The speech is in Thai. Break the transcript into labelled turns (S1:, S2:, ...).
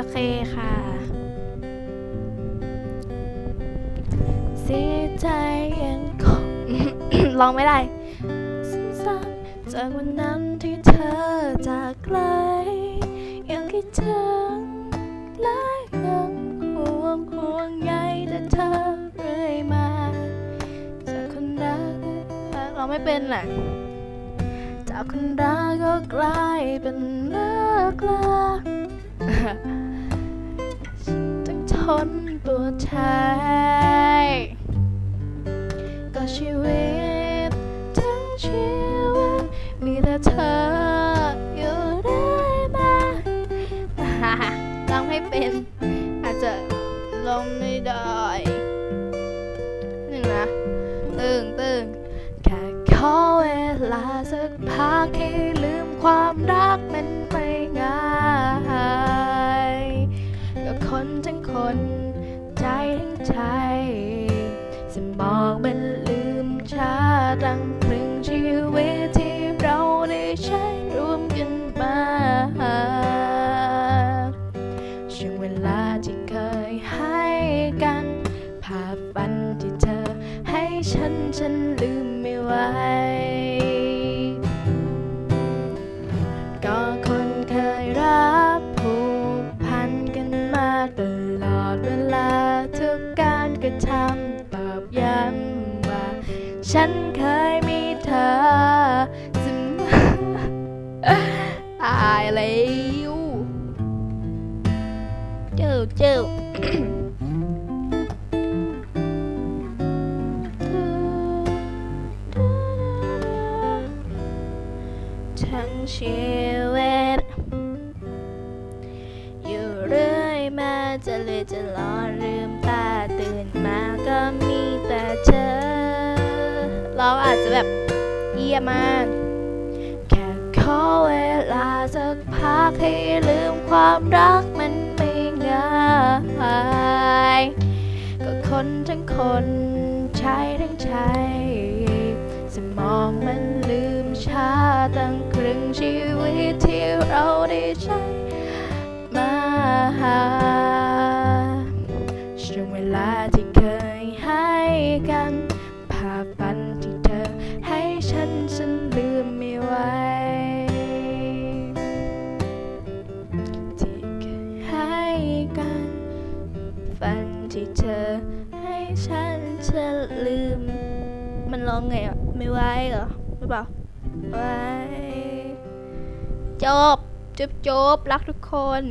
S1: โอเคค่ะ เสียใจยังคงร้องไม่ได้ซ้ำๆจากวันนั้นที่เธอจากไกล ยังคิดถึงและยังห่วงห่วงใยแต่เธอเรื่อยมา จากคนรักเราไม่เป็นแหละจากคนรักก็กลายเป็นเลิกลา ต้องทนปวดใจก็ชีวิตทั้งชีวิตมีแต่เธออยู่ได้มาร้องไม่เป็นอาจจะร้องไม่ได้หนึ่งนะตึงตึงแค่ขอเวลาสักพักให้ นใจทั้งใจสมองมันลืมชาตั้งครึ่งชีวิตที่เราได้ใช้ร่วมกันมาช่วงเวลาที่เคยให้กัน ภาพฝันที่เธอให้ฉันฉันลืมไม่ไหว ฉันเคยมีเธอเสมอตายแล้วเจ้าเจ้าทั้งชีวิตอยู่เรื่อยมาจะเลยจะรอลืม อาจจะแบบเยี่ยมากแค่ขอเวลาสักพักให้ลืมความรักมันไม่ง่ายก็คนทั้งคนใช้ทั้งใช้สมองมันลืมชาตั้งครึ่งชีวิตที่เราได้ใช้ ที่เธอ ให้ฉันจะลืม มันร้องไงอะ ไม่ไหวเหรอหรือเปล่าไหวจบจบจบรักทุกคน